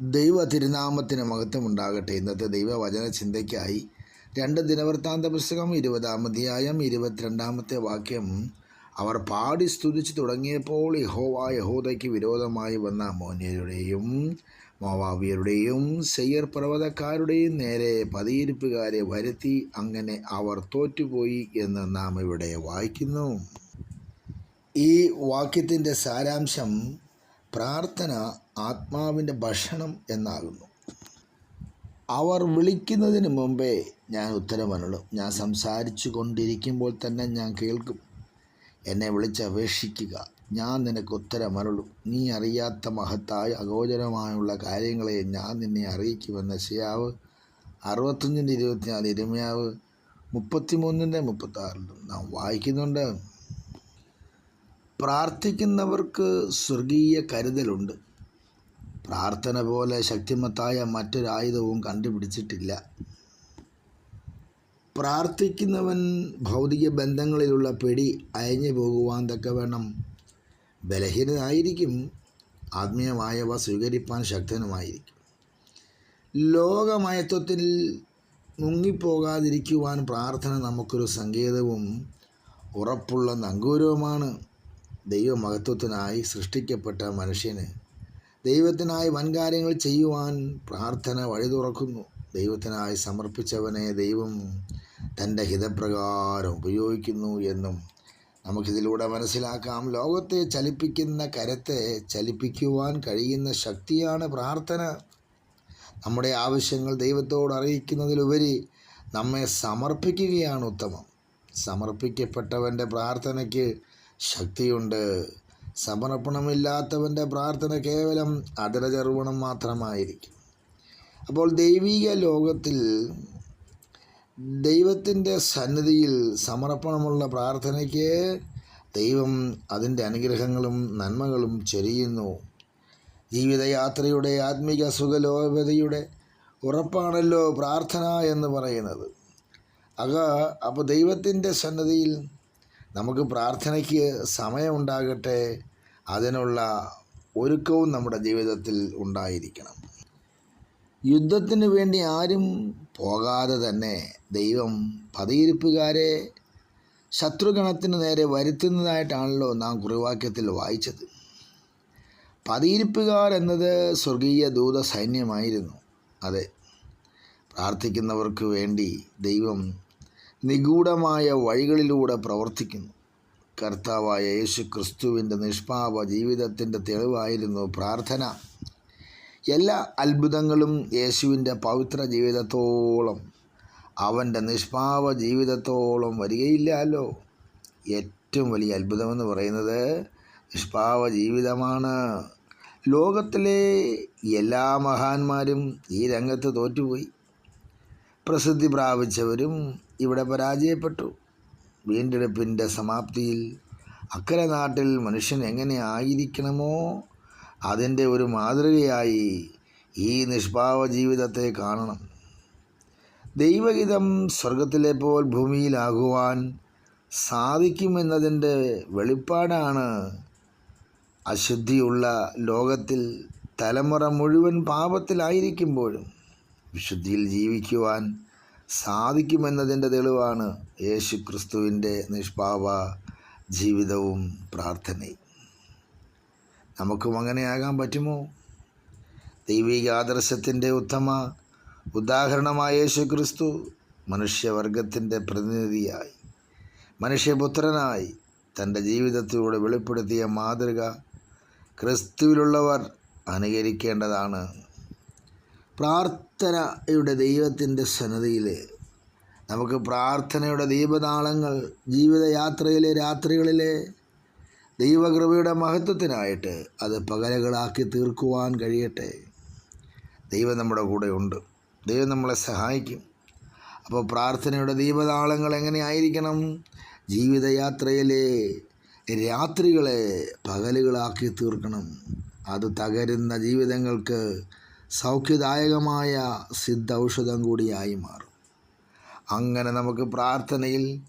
ദൈവ തിരുനാമത്തിന് മഹത്വമുണ്ടാകട്ടെ. ഇന്നത്തെ ദൈവവചന ചിന്തയ്ക്കായി രണ്ട് ദിനവൃത്താന്ത പുസ്തകം ഇരുപതാം അധ്യായം ഇരുപത്തിരണ്ടാമത്തെ വാക്യം. അവർ പാടി സ്തുതിച്ചു തുടങ്ങിയപ്പോൾ യഹോവ യഹോദയ്ക്ക് വിരോധമായി വന്ന മോന്യരുടെയും മോവാവിയരുടെയും സെയ്യർ പർവതക്കാരുടെയും നേരെ പതിയിരിപ്പുകാരെ വരുത്തി അങ്ങനെ അവർ തോറ്റുപോയി എന്ന് നാം ഇവിടെ വായിക്കുന്നു. ഈ വാക്യത്തിന്റെ സാരാംശം പ്രാർത്ഥന ആത്മാവിന്റെ ഭക്ഷണം എന്നാകുന്നു. അവർ വിളിക്കുന്നതിന് മുമ്പേ ഞാൻ ഉത്തരമരുളും. ഞാൻ സംസാരിച്ചു കൊണ്ടിരിക്കുമ്പോൾ തന്നെ ഞാൻ കേൾക്കും. എന്നെ വിളിച്ചപേക്ഷിക്കുക ഞാൻ നിനക്ക് ഉത്തരമരുളും. നീ അറിയാത്ത മഹത്തായ അഗോചരമായുള്ള കാര്യങ്ങളെ ഞാൻ നിന്നെ അറിയിക്കുമെന്ന ശിയാവ് അറുപത്തഞ്ചിന്റെ ഇരുപത്തിനാല് ഇരുമയാവ് മുപ്പത്തിമൂന്നിന്റെ മുപ്പത്താറിലും നാം വായിക്കുന്നുണ്ട്. പ്രാർത്ഥിക്കുന്നവർക്ക് സ്വർഗീയ കരുതലുണ്ട്. പ്രാർത്ഥന പോലെ ശക്തിമത്തായ മറ്റൊരായുധവും കണ്ടുപിടിച്ചിട്ടില്ല. പ്രാർത്ഥിക്കുന്നവൻ ഭൗതിക ബന്ധങ്ങളിലുള്ള പിടി അയഞ്ഞു പോകുവാൻ തക്കവണ്ണം ബലഹീനനായിരിക്കും. ആത്മീയമായവ സ്വീകരിപ്പാൻ ശക്തനുമായിരിക്കും. ലോകമയത്വത്തിൽ മുങ്ങിപ്പോകാതിരിക്കുവാൻ പ്രാർത്ഥന നമുക്കൊരു സങ്കേതവും ഉറപ്പുള്ള നങ്കൂരവുമാണ്. ദൈവമഹത്വത്തിനായി സൃഷ്ടിക്കപ്പെട്ട മനുഷ്യന് ദൈവത്തിനായി വൻകാര്യങ്ങൾ ചെയ്യുവാൻ പ്രാർത്ഥന വഴി തുറക്കുന്നു. ദൈവത്തിനായി സമർപ്പിച്ചവനെ ദൈവം തന്റെ ഹിതപ്രകാരം ഉപയോഗിക്കുന്നു എന്നും നമുക്കിതിലൂടെ മനസ്സിലാക്കാം. ലോകത്തെ ചലിപ്പിക്കുന്ന കരത്തെ ചലിപ്പിക്കുവാൻ കഴിയുന്ന ശക്തിയാണ് പ്രാർത്ഥന. നമ്മുടെ ആവശ്യങ്ങൾ ദൈവത്തോട് അറിയിക്കുന്നതിലുപരി നമ്മെ സമർപ്പിക്കുകയാണ് ഉത്തമം. സമർപ്പിക്കപ്പെട്ടവന്റെ പ്രാർത്ഥനയ്ക്ക് ശക്തിയുണ്ട്. സമർപ്പണമില്ലാത്തവന്റെ പ്രാർത്ഥന കേവലം അതിരചർവണം മാത്രമായിരിക്കും. അപ്പോൾ ദൈവിക ലോകത്തിൽ ദൈവത്തിന്റെ സന്നിധിയിൽ സമർപ്പണമുള്ള പ്രാർത്ഥനയ്ക്ക് ദൈവം അതിന്റെ അനുഗ്രഹങ്ങളും നന്മകളും ചൊരിയുന്നു. ജീവിതയാത്രയുടെ ആത്മീക സുഖലോകതയുടെ ഉറപ്പാണല്ലോ പ്രാർത്ഥന എന്ന് പറയുന്നത്. അക അപ്പോൾ ദൈവത്തിന്റെ സന്നദ്ധിയിൽ നമുക്ക് പ്രാർത്ഥനയ്ക്ക് സമയമുണ്ടാകട്ടെ. അതിനുള്ള ഒരുക്കവും നമ്മുടെ ജീവിതത്തിൽ ഉണ്ടായിരിക്കണം. യുദ്ധത്തിന് വേണ്ടി ആരും പോകാതെ തന്നെ ദൈവം പതിയിരിപ്പുകാരെ ശത്രുഗണത്തിന് നേരെ വരുത്തുന്നതായിട്ടാണല്ലോ നാം കുറിവാക്യത്തിൽ വായിച്ചത്. പതിയിരിപ്പുകാർ എന്നത് സ്വർഗീയ ദൂത സൈന്യമായിരുന്നു. അതെ പ്രാർത്ഥിക്കുന്നവർക്ക് വേണ്ടി ദൈവം നിഗൂഢമായ വഴികളിലൂടെ പ്രവർത്തിക്കുന്നു. കർത്താവായ യേശു ക്രിസ്തുവിന്റെ നിഷ്പാപ ജീവിതത്തിന്റെ തെളിവായിരുന്നു പ്രാർത്ഥന. എല്ലാ അത്ഭുതങ്ങളും യേശുവിന്റെ പവിത്ര ജീവിതത്തോളം അവന്റെ നിഷ്പാപ ജീവിതത്തോളം വരികയില്ലല്ലോ. ഏറ്റവും വലിയ അത്ഭുതമെന്ന് പറയുന്നത് നിഷ്പാപ ജീവിതമാണ്. ലോകത്തിലെ എല്ലാ മഹാന്മാരും ഈ രംഗത്ത് തോറ്റുപോയി. പ്രസിദ്ധി പ്രാപിച്ചവരും ഇവിടെ പരാജയപ്പെട്ടു. വീണ്ടെടുപ്പിന്റെ സമാപ്തിയിൽ അക്കരെ നാട്ടിൽ മനുഷ്യൻ എങ്ങനെ ആയിരിക്കണമോ അതിന്റെ ഒരു മാതൃകയായി ഈ നിഷ്പാവ ജീവിതത്തെ കാണണം. ദൈവഹിതം സ്വർഗത്തിലെ പോൽ ഭൂമിയിലാകുവാൻ സാധിക്കുമെന്നതിന്റെ വെളിപ്പാടാണ് അശുദ്ധിയുള്ള ലോകത്തിൽ തലമുറ മുഴുവൻ പാപത്തിലായിരിക്കുമ്പോഴും. വിശുദ്ധിയിൽ ജീവിക്കുവാൻ സാധിക്കുമെന്നതിന്റെ തെളിവാണ് യേശു ക്രിസ്തുവിന്റെ നിഷ്പാപ ജീവിതവും പ്രാർത്ഥനയും. നമുക്കും അങ്ങനെയാകാൻ പറ്റുമോ? ദൈവിക ആദർശത്തിന്റെ ഉത്തമ ഉദാഹരണമായ യേശു ക്രിസ്തു മനുഷ്യവർഗത്തിന്റെ പ്രതിനിധിയായി മനുഷ്യപുത്രനായി തന്റെ ജീവിതത്തിലൂടെ വെളിപ്പെടുത്തിയ മാതൃക ക്രിസ്തുവിലുള്ളവർ അനുകരിക്കേണ്ടതാണ്. പ്രാർത്ഥനയുടെ ദൈവത്തിന്റെ സന്നദ്ധയിൽ നമുക്ക് പ്രാർത്ഥനയുടെ ദീപനാളങ്ങൾ ജീവിതയാത്രയിലെ രാത്രികളിലെ ദൈവകൃപയുടെ മഹത്വത്തിനായിട്ട് അത് പകലുകളാക്കി തീർക്കുവാൻ കഴിയട്ടെ. ദൈവം നമ്മുടെ കൂടെ ഉണ്ട്. ദൈവം നമ്മളെ സഹായിക്കും. അപ്പോൾ പ്രാർത്ഥനയുടെ ദീപതാളങ്ങൾ എങ്ങനെയായിരിക്കണം? ജീവിതയാത്രയിലെ രാത്രികളെ പകലുകളാക്കി തീർക്കണം. അത് തകരുന്ന ജീവിതങ്ങൾക്ക് സൗഖ്യദായകമായ സിദ്ധ ഔഷധം കൂടിയായി മാറും. അങ്ങനെ നമുക്ക് പ്രാർത്ഥനയിൽ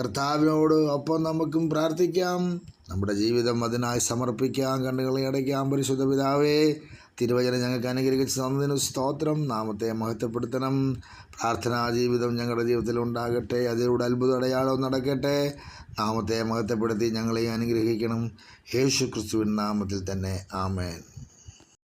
കർത്താവിനോട് ഒപ്പം നമുക്കും പ്രാർത്ഥിക്കാം. നമ്മുടെ ജീവിതം അതിനായി സമർപ്പിക്കാം. കണ്ണുകളെ അടയ്ക്കാം. പരിശുദ്ധ പിതാവേ തിരുവചനം ഞങ്ങൾക്ക് അനുഗ്രഹിച്ച് തന്നതിന് സ്തോത്രം. നാമത്തെ മഹത്വപ്പെടുത്തണം. പ്രാർത്ഥനാ ജീവിതം ഞങ്ങളുടെ ജീവിതത്തിൽ ഉണ്ടാകട്ടെ. അതിലൂടെ അത്ഭുത അടയാളം നടക്കട്ടെ. നാമത്തെ മഹത്വപ്പെടുത്തി ഞങ്ങളെ അനുഗ്രഹിക്കണം. യേശു ക്രിസ്തുവിൻ നാമത്തിൽ തന്നെ. ആമേൻ.